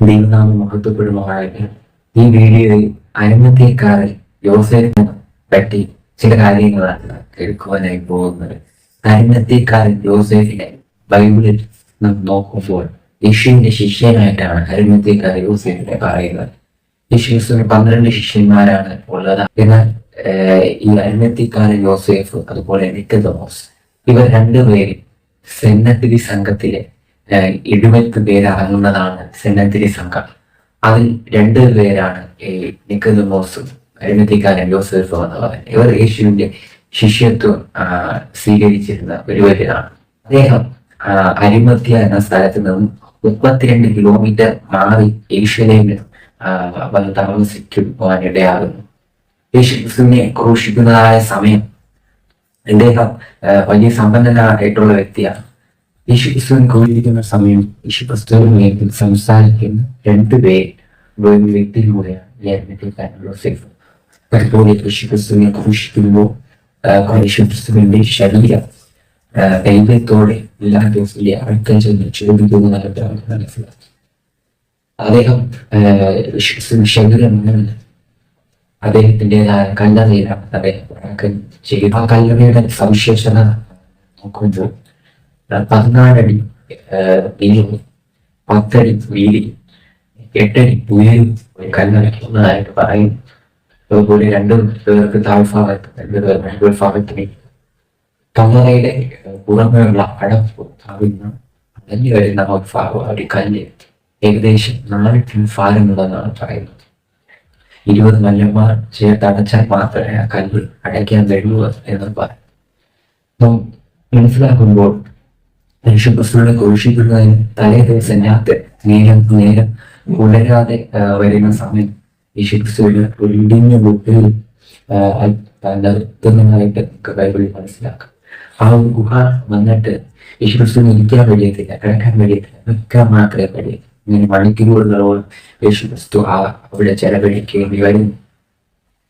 ദൈവനാമം മഹത്വപ്പെടുമാറാകട്ടെ ഈ വീഡിയോയിൽ അരുമത്തേക്കാരിൽ യോസേഫിനെ പറ്റി ചില കാര്യങ്ങളാണ് കേൾക്കുവാനായി പോകുന്നത്. അരുമത്തേക്കാരൻ യോസേഫിനെ ബൈബിളിൽ നാം നോക്കുമ്പോൾ യേശുവിന്റെ ശിഷ്യനായിട്ടാണ് അരുമത്തേക്കാരൻ യോസേഫിനെ പറയുന്നത്. യേശുവിന് പന്ത്രണ്ട് ശിഷ്യന്മാരാണ് ഉള്ളത്. എന്നാൽ ഈ അരുമത്തേക്കാരൻ യോസേഫ് അതുപോലെ നിക്കതോമോസ് ഇവർ രണ്ടുപേരും സെന്നത്തിരി സംഘത്തിലെ ഏഹ്, എഴുപത്ത് പേരടങ്ങുന്നതാണ് സെന്നത്തിരി സംഘം. അതിൽ രണ്ട് പേരാണ് ഈ നിക്കതമോസും എഴുന്നേക്കാരൻ യോസേഫും എന്ന് ഇവർ യേശുവിന്റെ ശിഷ്യത്വം സ്വീകരിച്ചിരുന്ന സ്വീകരിച്ചിരുന്ന ഒരുവരാണ് അദ്ദേഹം അരിമത്യ എന്ന സ്ഥലത്ത് നിന്നും മുപ്പത്തിരണ്ട് കിലോമീറ്റർ മാറി യേശുലേമിൽ വന്ന് വന്ന് താമസിക്കുവാനിടയാകുന്നു യേശു ക്രിസ്തുവിനെ ക്രൂശിക്കുന്നതായ സമയം അദ്ദേഹം വലിയ സമ്പന്നനായിട്ടുള്ള വ്യക്തിയാണ്. യേശു ക്രിസ്തുവിനെ ക്രൂശിക്കുന്ന സമയം യേശു ക്രിസ്തുവിന് വേണ്ടി സംസാരിക്കുന്ന രണ്ടുപേർ ഒരു വ്യക്തിയിലൂടെയാണ് ഈ അരുമത്തേക്കാരൻ യോസേഫ് പലപ്പോഴും യേശുക്രിസ്തുവിനെ ക്രിസ്തുവിനെ യേശുക്രിസ്തുവിന്റെ ശരീരം ധൈര്യത്തോടെ എല്ലാ ദിവസത്തിലെ അടക്കം ചെന്ന് ചോദിക്കുന്നതായിട്ട് നമുക്ക് മനസ്സിലാക്കി. അദ്ദേഹം ആ, യേശു ക്രിസ്തുവിന്റെ ശരീരം അദ്ദേഹത്തിന്റെതായ കല്ലറയിലാണ് അദ്ദേഹം ചെയ്തു ആ കല്ലറയുടെ സവിശേഷത നോക്കുമ്പോൾ പതിനാലടി നീളവും പത്തടി വീതി എട്ടടി ഉയരും ഒരു കല്ലറയ്ക്കുന്നതായിട്ട് പറയുന്നു അതുപോലെ രണ്ടു പേർക്ക് താഴ്ഭാഗത്ത് രണ്ടു പേർ മുകൾ ഭാഗത്തിന് കല്ലറയുടെ പുറമേയുള്ള അടപ്പ് താഴ്ന്ന അടഞ്ഞു വരുന്ന ഒരു കല്ല് ഏകദേശം നാല് ടൺ ഭാരമുള്ളതാണ് പറയുന്നത്. ഇരുപത് മല്ലന്മാർ ചേർത്ത് അടച്ചാൽ മാത്രമേ ആ കല്ല് അടയ്ക്കാൻ കഴിയൂ എന്ന് പറയും. മനസ്സിലാക്കുമ്പോൾ യേശുക്രിസ്തുവിനെ ഘോഷിക്കുന്നതിന് തലേ ദിവസം രാത്രി നേരം നേരം ഉണരാതെ വരുന്ന സമയം യേശുക്രിസ്തുവിന് ബുക്കിൽ നിർത്തുന്നതായിട്ട് നമുക്ക് ബൈബിളിൽ മനസ്സിലാക്കാം. ആ ഒരു ഗുഹ വന്നിട്ട് യേശുക്രിസ്തുവിന് ഇരിക്കാൻ കഴിയത്തില്ല കിടക്കാൻ കഴിയത്തില്ല നിൽക്കാൻ മാത്രമേ കഴിയത്തില്ല ഇങ്ങനെ മണിക്കൂറുകളോളം യേശുക്രിസ്തു ആ അവിടെ ചെലവഴിക്കേണ്ടി വരും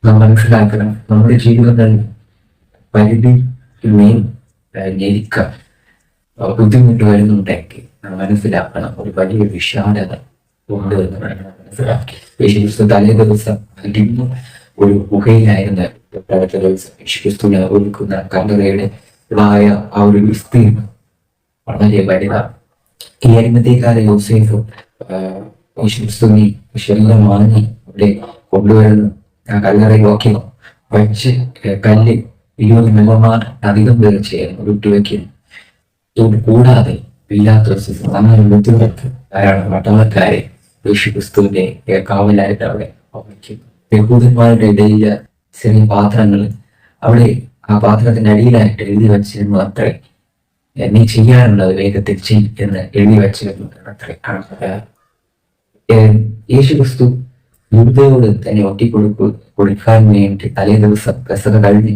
നാം മനസ്സിലാക്കണം നമ്മുടെ ജീവിതങ്ങളിൽ പരിധി മേൽ ഞെരുക്കം. ബുദ്ധിമുട്ട് വരുന്നുണ്ടെങ്കിൽ മനസ്സിലാക്കണം. ഒരു വലിയ വിശാലത ഉണ്ട് എന്ന് മനസ്സിലാക്കി. തലേ ദിവസം ഒരു ഗുഹയിലായിരുന്ന തൊട്ടടുത്ത ദിവസം യേശുക്രിസ്തുവിനെ ഒരുക്കുന്ന കല്ലറയുടെ ആ ഒരു വിസ്തീർണം വളരെ വലുതാണ്. ഈ അരിമത്തേക്കാല യോസേഫും യേശുക്രിസ്തുവിനെ ശരീരം വാങ്ങി അവിടെ കൊണ്ടുവരുന്നു. ആ കല്ലറയിലൊക്കെ വച്ച് കല്ല് ഇരുപത് മെല്ലന്മാർ അധികം പേർ വിട്ടുവെക്കുന്നു ഇത് കൂടാതെ സാധാരണ ബുദ്ധിമുട്ട് ധാരാളം പട്ടാളക്കാരെ യേശു ക്രിസ്തുവിന്റെ കാവലായിട്ട് അവിടെ വയ്ക്കും യഹൂദന്മാരുടെ ഇടയിൽ ചെറിയ പാത്രങ്ങൾ അവിടെ ആ പാത്രത്തിന്റെ അടിയിലായിട്ട് എഴുതി വച്ചിരുന്നു അത്രേ. നീ ചെയ്യാനുള്ളത് വേഗത്തിൽ ചെയ് എന്ന് എഴുതി വച്ചിരുന്നു അത്രേ. യേശു ക്രിസ്തു യൂതയോട് തന്നെ ഒട്ടിക്കൊടുക്കു കൊടുക്കാൻ വേണ്ടി തലേ ദിവസം പെസക കഴിഞ്ഞ്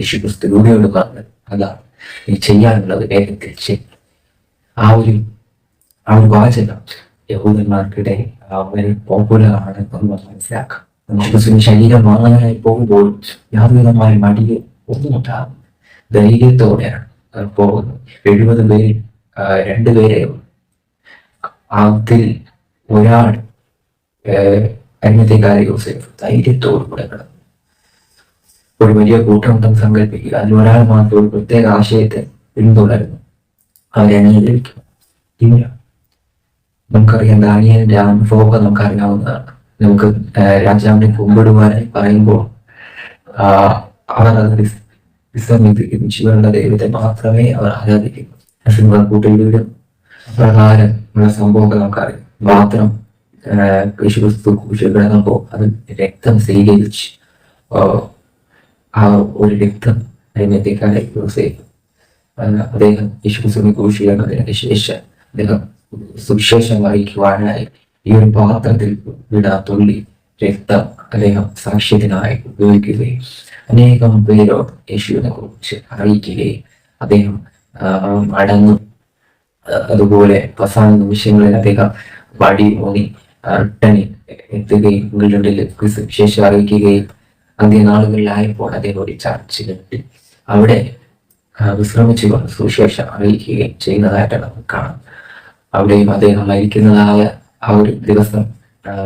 യേശു ക്രിസ്തു യൂതയോട് പറഞ്ഞത് അതാണ്. നീ ചെയ്യാനുള്ളത് വേഗത്തിൽ ചെയ്യും. ആ ഒരു ആ ഒരു വാചകം യഹൂദന്മാർക്കിടെ വളരെ പോപ്പുലർ ആണ് എന്ന് മനസ്സിലാക്കാം. നമുക്ക് ശരീരം വാങ്ങാനായി പോകുമ്പോൾ യാതൊരുവിധമായ മടിയെ ഒന്നും ഉണ്ടാകും ധൈര്യത്തോടെയാണ് അവർ പോകുന്നത് എഴുപത് പേരിൽ ആ, രണ്ടുപേരെ ഉള്ളൂ. അതിൽ ഒരാൾ അന്നത്തെ കാര്യം ധൈര്യത്തോടു കൂടെ കിടന്നു ഒരു വലിയ കൂട്ടം സങ്കല്പിക്കുക. അതിൽ ഒരാൾ മാത്രം ഒരു പ്രത്യേക ആശയത്തെ പിന്തുടരുന്നു. അവരെ അംഗീകരിക്കും ഇല്ല. നമുക്കറിയാം ദാനിയലിന്റെ നമുക്ക് നമുക്കറിയാവുന്നതാണ്. നമുക്ക് രാജാവിനെ കുമ്പിടുവാനായി പറയുമ്പോൾ അവർ അത് വിസ്- വിസമ്മതിക്കും ദൈവത്തെ മാത്രമേ അവർ ആരാധിക്കുന്നു. കൂട്ടിയിലും പ്രകാരം ഉള്ള സംഭവമൊക്കെ നമുക്കറിയാം. മാത്രം യേശുക്രിസ്തു കുരിശിൽ കിടന്നപ്പോൾ അത് രക്തം സ്വീകരിച്ച് ആ, ഒരു രക്തം അതിനെത്തിക്കാനായി യൂസ് അന്ന് അദ്ദേഹം യേശുക്രിസ്തുവിനെ കുരിശിലാണ് ശേഷം അദ്ദേഹം സുവിശേഷം വഹിക്കുവാനായി ഈ ഒരു പാത്രത്തിൽ വിടാ തുള്ളി രക്തം അദ്ദേഹം സാക്ഷ്യത്തിനായി ഉപയോഗിക്കുകയും അനേകം പേരോ യേശുവിനെ കുറിച്ച് അറിയിക്കുകയും അദ്ദേഹം അടങ്ങും അതുപോലെ അവസാന നിമിഷങ്ങളിൽ അദ്ദേഹം വടി ഓങ്ങി റിട്ടണിൽ എത്തുകയും ഇംഗ്ലണ്ടിൽ സുവിശേഷം അറിയിക്കുകയും അന്ത്യനാളുകളിലായപ്പോൾ അദ്ദേഹം ഒരു ചർച്ചിലുണ്ട് അവിടെ വിശ്രമിച്ചു വിശ്രമിച്ചുകൊണ്ട് സുവിശേഷം അറിയിക്കുകയും ചെയ്യുന്നതായിട്ട് നമുക്ക് കാണാം. അവിടെയും അദ്ദേഹം മരിക്കുന്നതായ ആ ഒരു ദിവസം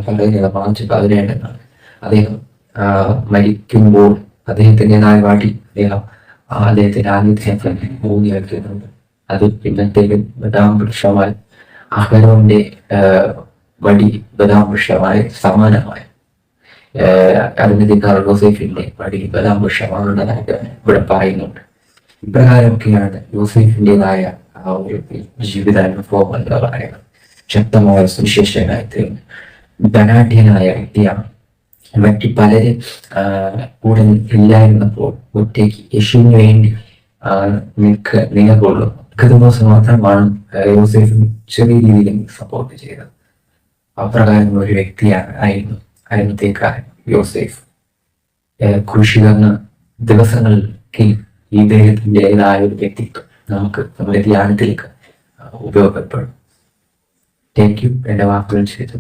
പറയുന്നത് മാർച്ച് പതിനേഴെന്നാണ് അദ്ദേഹം മരിക്കുമ്പോൾ അദ്ദേഹത്തിന്റെതായ വഴി അദ്ദേഹം അദ്ദേഹത്തിന്റെ ആതിഥ്യം ഊന്നി വയ്ക്കുന്നുണ്ട് അത് പിന്നത്തെ ബദാം വൃക്ഷമായി അഹരോന്റെ വടി ബദാം വൃക്ഷമായി സമാനമായി അരുണതിക്കാർ യോസേഫിന്റെ വൃക്ഷമാകുന്നതായിട്ട് ഇവിടെ പറയുന്നുണ്ട്. ഇപ്രകാരമൊക്കെയാണ് യോസേഫിന്റെതായ ആ ഒരു ജീവിതാനുഭവം എന്ന് പറയുന്നത്. ശക്തമായ സുവിശേഷനായി തീർന്നു. ധനാഢ്യനായ വ്യക്തിയാണ്. മറ്റ് പലരും കൂടെ ഇല്ലായിരുന്നപ്പോൾ ഒറ്റയ്ക്ക് യേശുവിന് വേണ്ടി നിൽക്ക നിലകൊള്ളും ദിവസം മാത്രമാണ് ആ, ചെറിയ രീതിയിൽ സപ്പോർട്ട് ചെയ്തത്. അപ്രകാരമുള്ള ഒരു വ്യക്തിയാണ് ആയിരുന്നു. അരുണത്തേക്കാരൻ യോസേഫ്. ക്രൂശീകരണ ദിവസങ്ങൾക്ക് ഈ ദേഹത്തിന്റെതായ ഒരു വ്യക്തിത്വം നമുക്ക് നമ്മുടെ ധ്യാനത്തിലേക്ക് ഉപയോഗപ്പെടും താങ്ക് യു എന്റെ വാക്കുകൾ ചെയ്തു